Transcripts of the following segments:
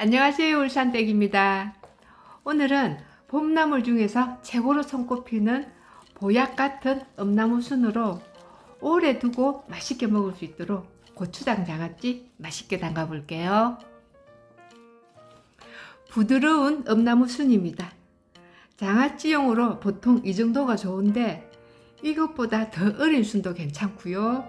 안녕하세요 울산댁입니다. 오늘은 봄나물 중에서 최고로 손꼽히는 보약 같은 엄나무 순으로 오래 두고 맛있게 먹을 수 있도록 고추장 장아찌 맛있게 담가 볼게요. 부드러운 엄나무 순입니다. 장아찌용으로 보통 이 정도가 좋은데 이것보다 더 어린 순도 괜찮고요.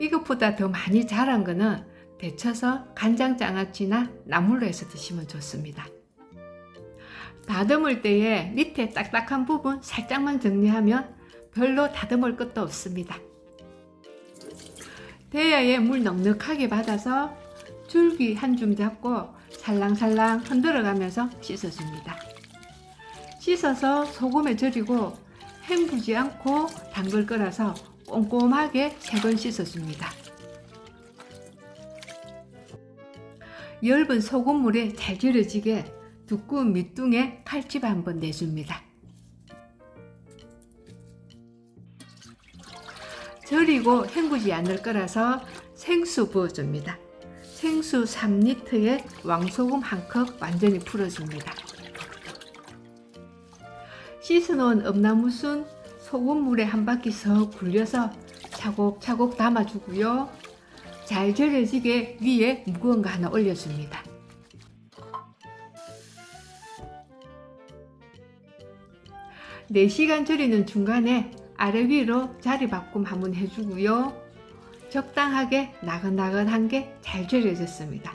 이것보다 더 많이 자란 거는 데쳐서 간장장아찌나 나물로 해서 드시면 좋습니다. 다듬을 때에 밑에 딱딱한 부분 살짝만 정리하면 별로 다듬을 것도 없습니다. 대야에 물 넉넉하게 받아서 줄기 한 줌 잡고 살랑살랑 흔들어가면서 씻어줍니다. 씻어서 소금에 절이고 헹구지 않고 담글 거라서 꼼꼼하게 세 번 씻어줍니다. 엷은 소금물에 잘 절여지게 두꺼운 밑둥에 칼집 한번 내줍니다. 절이고 헹구지 않을 거라서 생수 부어줍니다. 생수 3리터에 왕소금 한 컵 완전히 풀어줍니다. 씻어놓은 엄나무순 소금물에 한 바퀴 석 굴려서 차곡차곡 담아주고요. 잘 절여지게 위에 거 하나 올려줍니다. 네시간 절이는 중간에 아래 위로 자리 바꿈 한번 해주고요. 적당하게 나긋나긋한 게 잘 절여졌습니다.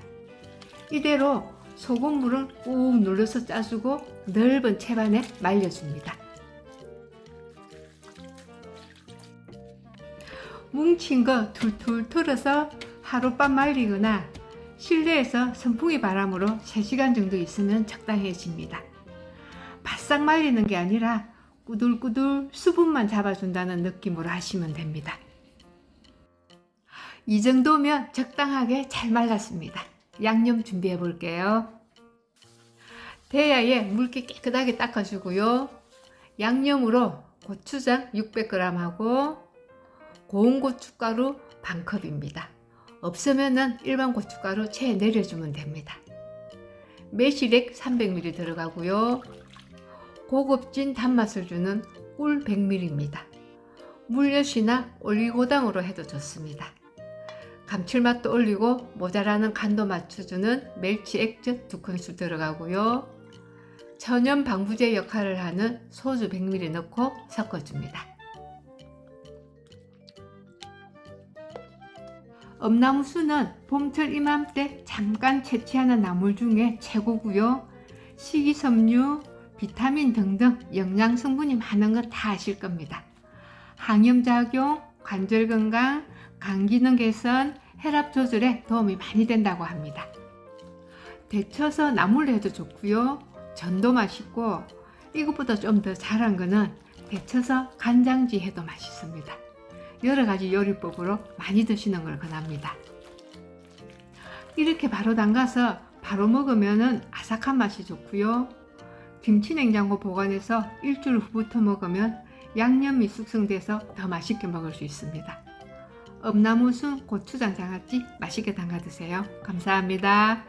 이대로 소금물을 꾹 눌러서 짜주고 넓은 채반에 말려줍니다. 뭉친 거 툴툴 털어서 하룻밤 말리거나 실내에서 선풍기 바람으로 3시간 정도 있으면 적당해집니다. 바싹 말리는 게 아니라 꾸들꾸들 수분만 잡아준다는 느낌으로 하시면 됩니다. 이 정도면 적당하게 잘 말랐습니다. 양념 준비해 볼게요. 대야에 물기 깨끗하게 닦아주고요. 양념으로 고추장 600g 하고 고운 고춧가루 반컵입니다. 없으면은 일반 고춧가루 채 내려주면 됩니다. 매실액 300ml 들어가고요. 고급진 단맛을 주는 꿀 100ml입니다. 물엿이나 올리고당으로 해도 좋습니다. 감칠맛도 올리고 모자라는 간도 맞춰주는 멸치 액젓 2큰술 들어가고요. 천연 방부제 역할을 하는 소주 100ml 넣고 섞어줍니다. 엄나무 순은 봄철 이맘때 잠깐 채취하는 나물 중에 최고고요. 식이섬유, 비타민 등등 영양 성분이 많은 거다 아실 겁니다. 항염작용, 관절 건강, 간 기능 개선, 혈압 조절에 도움이 많이 된다고 합니다. 데쳐서 나물로 해도 좋고요. 전도 맛있고 이것보다 좀 더 잘한 거는 데쳐서 간장지 해도 맛있습니다. 여러 가지 요리법으로 많이 드시는 걸 권합니다. 이렇게 바로 담가서 바로 먹으면 아삭한 맛이 좋고요. 김치 냉장고 보관해서 일주일 후부터 먹으면 양념이 숙성돼서 더 맛있게 먹을 수 있습니다. 엄나무순 고추장 장아찌 맛있게 담가 드세요. 감사합니다.